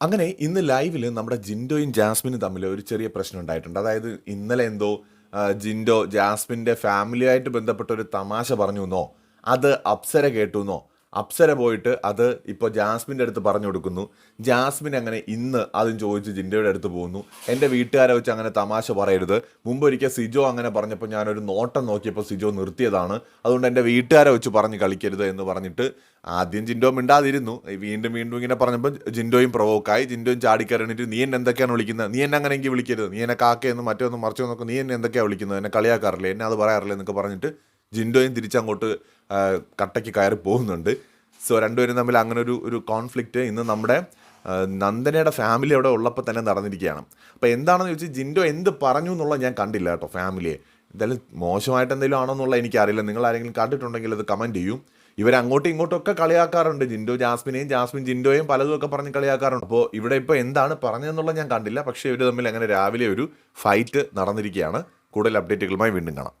അങ്ങനെ ഇന്ന് ലൈവിൽ നമ്മുടെ ജിൻഡോയും ജാസ്മിനും തമ്മിൽ ഒരു ചെറിയ പ്രശ്നം ഉണ്ടായിട്ടുണ്ട്. അതായത് ഇന്നലെ എന്തോ ജിൻഡോ ജാസ്മിന്റെ ഫാമിലിയായിട്ട് ബന്ധപ്പെട്ട ഒരു തമാശ പറഞ്ഞു എന്നോ അത് അപ്സര കേട്ടു എന്നോ അപ്സര പോയിട്ട് അത് ഇപ്പോൾ ജാസ്മിന്റെ അടുത്ത് പറഞ്ഞു കൊടുക്കുന്നു. ജാസ്മിൻ അങ്ങനെ ഇന്ന് അതും ചോദിച്ച് ജിൻഡോയുടെ അടുത്ത് പോകുന്നു. എന്റെ വീട്ടുകാരെ വെച്ച് അങ്ങനെ തമാശ പറയരുത്. മുമ്പ് ഒരിക്കൽ സിജോ അങ്ങനെ പറഞ്ഞപ്പോൾ ഞാനൊരു നോട്ടം നോക്കിയപ്പോൾ സിജോ നിർത്തിയതാണ്. അതുകൊണ്ട് എന്റെ വീട്ടുകാരെ വെച്ച് പറഞ്ഞ് കളിക്കരുത് എന്ന് പറഞ്ഞിട്ട് ആദ്യം ജിൻഡോ മിണ്ടാതിരുന്നു. വീണ്ടും വീണ്ടും ഇങ്ങനെ പറഞ്ഞപ്പോൾ ജിൻഡോയും പ്രൊവോക്കായി. ജിൻഡോയും ചാടിക്കറിഞ്ഞിട്ട് നീ എന്നെ എന്തൊക്കെയാണ് വിളിക്കുന്നത്? നീ എന്നെ അങ്ങനെ എനിക്ക് വിളിക്കരുത്. നീ എന്നെ കാക്കയെന്ന് മറ്റൊന്നും മറിച്ചോ നോക്കും നീ എന്നെ എന്തൊക്കെയാണ് വിളിക്കുന്നത്? എന്നെ കളിയാക്കാറില്ലേ? എന്നെ അത് പറയാറില്ല എന്നൊക്കെ പറഞ്ഞിട്ട് ജിൻഡോയും തിരിച്ചങ്ങോട്ട് കട്ടയ്ക്ക് കയറി പോകുന്നുണ്ട്. സോ രണ്ടുപേരും തമ്മിൽ അങ്ങനെ ഒരു ഒരു കോൺഫ്ലിക്റ്റ് ഇന്ന് നമ്മുടെ നന്ദനയുടെ ഫാമിലി അവിടെ ഉള്ളപ്പോൾ തന്നെ നടന്നിരിക്കുകയാണ്. അപ്പോൾ എന്താണെന്ന് ചോദിച്ചാൽ ജിൻഡോ എന്ത് പറഞ്ഞു എന്നുള്ളത് ഞാൻ കണ്ടില്ല കേട്ടോ ഫാമിലിയെ എന്തായാലും മോശമായിട്ട് എന്തെങ്കിലും ആണോ എന്നുള്ള എനിക്കറിയില്ല. നിങ്ങൾ ആരെങ്കിലും കണ്ടിട്ടുണ്ടെങ്കിൽ അത് കമന്റ് ചെയ്യും. ഇവർ അങ്ങോട്ടും ഇങ്ങോട്ടും ഒക്കെ കളിയാക്കാറുണ്ട്. ജിൻഡോ ജാസ്മിനെയും ജാസ്മിൻ ജിൻഡോയും പലതും ഒക്കെ പറഞ്ഞ് കളിയാക്കാറുണ്ട്. അപ്പോൾ ഇവിടെ ഇപ്പോൾ എന്താണ് പറഞ്ഞതെന്നുള്ളത് ഞാൻ കണ്ടില്ല. പക്ഷേ ഇവർ തമ്മിൽ അങ്ങനെ രാവിലെ ഒരു ഫൈറ്റ് നടന്നിരിക്കുകയാണ്. കൂടുതൽ അപ്ഡേറ്റുകളുമായി വീണ്ടും കാണാം.